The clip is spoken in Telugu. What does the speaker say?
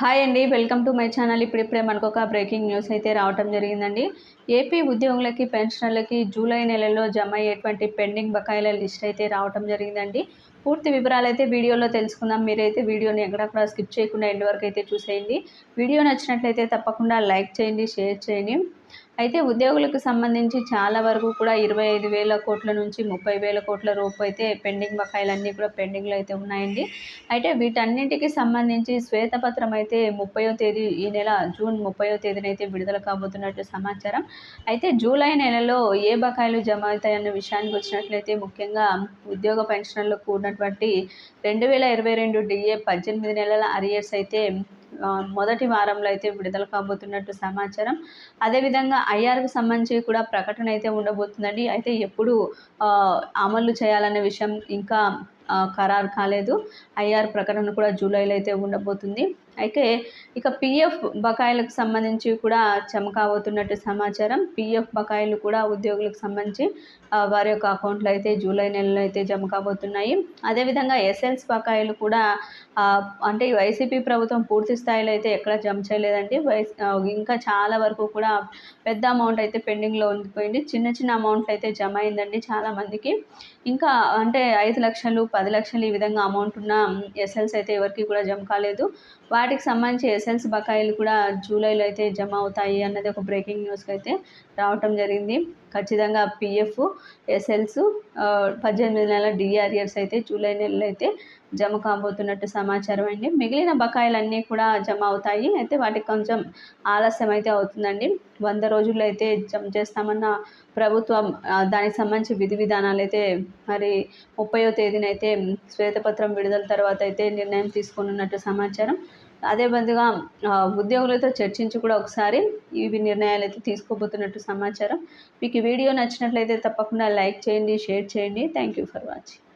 హాయ్ అండి వెల్కమ్ టు మై ఛానల్. ఇప్పుడిప్పుడే మనకు ఒక బ్రేకింగ్ న్యూస్ అయితే రావటం జరిగిందండి. ఏపీ ఉద్యోగులకి పెన్షనర్లకి జూలై నెలలో జమ అయ్యేటువంటి పెండింగ్ బకాయిల లిస్ట్ అయితే రావటం జరిగిందండి. పూర్తి వివరాలు అయితే వీడియోలో తెలుసుకుందాం. మీరైతే వీడియోని ఎక్కడక్కడ స్కిప్ చేయకుండా ఎండ్ వరకు అయితే చూసేయండి. వీడియో నచ్చినట్లయితే తప్పకుండా లైక్ చేయండి షేర్ చేయండి. అయితే ఉద్యోగులకు సంబంధించి చాలా వరకు కూడా ఇరవై ఐదు వేల కోట్ల నుంచి ముప్పై వేల కోట్ల రూపు అయితే పెండింగ్ బకాయిలన్నీ కూడా పెండింగ్లో అయితే ఉన్నాయండి. అయితే వీటన్నింటికి సంబంధించి శ్వేతపత్రం అయితే ముప్పయో తేదీ ఈ నెల జూన్ ముప్పయో తేదీన అయితే విడుదల కాబోతున్నట్టు సమాచారం. అయితే జూలై నెలలో ఏ బకాయిలు జమ అవుతాయన్న విషయానికి వచ్చినట్లయితే ముఖ్యంగా ఉద్యోగ పెన్షన్లకు ఉన్నటువంటి రెండు వేల ఇరవై రెండు డిఏ పద్దెనిమిది నెలల అరియర్స్ అయితే మొదటి వారంలో అయితే విడుదల కాబోతున్నట్టు సమాచారం. అదేవిధంగా ఐఆర్కు సంబంధించి కూడా ప్రకటన అయితే ఉండబోతుందండి. అయితే ఎప్పుడు అమలు చేయాలనే విషయం ఇంకా ఖరారు కాలేదు. ఐఆర్ ప్రకటన కూడా జూలైలో అయితే ఉండబోతుంది. అయితే ఇక పిఎఫ్ బకాయిలకు సంబంధించి కూడా చమకాబోతున్నట్టు సమాచారం. పిఎఫ్ బకాయిలు కూడా ఉద్యోగులకు సంబంధించి వారి యొక్క అకౌంట్లో అయితే జూలై నెలలో అయితే జమ కాబోతున్నాయి అదేవిధంగా ఎస్ఎల్స్ బకాయిలు కూడా అంటే వైసీపీ ప్రభుత్వం పూర్తి స్థాయిలో అయితే ఎక్కడ జమ చేయలేదండి. ఇంకా చాలా వరకు కూడా పెద్ద అమౌంట్ అయితే పెండింగ్లో ఉండిపోయింది. చిన్న చిన్న అమౌంట్లు అయితే జమ అయిందండి చాలామందికి ఇంకా అంటే ఐదు లక్షలు పది లక్షలు ఈ విధంగా అమౌంట్ ఉన్న ఎస్ఎల్స్ అయితే ఎవరికి కూడా జమ కాలేదు. వాటికి సంబంధించి ఎస్ఎల్స్ బకాయిలు కూడా జూలైలో అయితే జమ అవుతాయి అన్నది ఒక బ్రేకింగ్ న్యూస్కి అయితే రావటం జరిగింది. ఖచ్చితంగా పిఎఫ్ ఎస్ఎల్స్ పద్దెనిమిది నెలల డిఆర్ఎస్ అయితే జూలై నెలలో అయితే జమ కాబోతున్నట్టు సమాచారం అండి. మిగిలిన బకాయిలన్నీ కూడా జమ అవుతాయి. అయితే వాటికి కొంచెం ఆలస్యం అయితే అవుతుందండి. వంద రోజుల్లో అయితే జమ చేస్తామన్న ప్రభుత్వం దానికి సంబంధించి విధి విధానాలు అయితే మరి ముప్పయో తేదీనైతే అయితే శ్వేతపత్రం విడుదల తర్వాత అయితే నిర్ణయం తీసుకున్నట్టు సమాచారం. అదే బదుగా ఉద్యోగులతో చర్చించి కూడా ఒకసారి ఇవి నిర్ణయాలు అయితే తీసుకోబోతున్నట్టు సమాచారం. మీకు వీడియో నచ్చినట్లయితే తప్పకుండా లైక్ చేయండి షేర్ చేయండి. Thank you for watching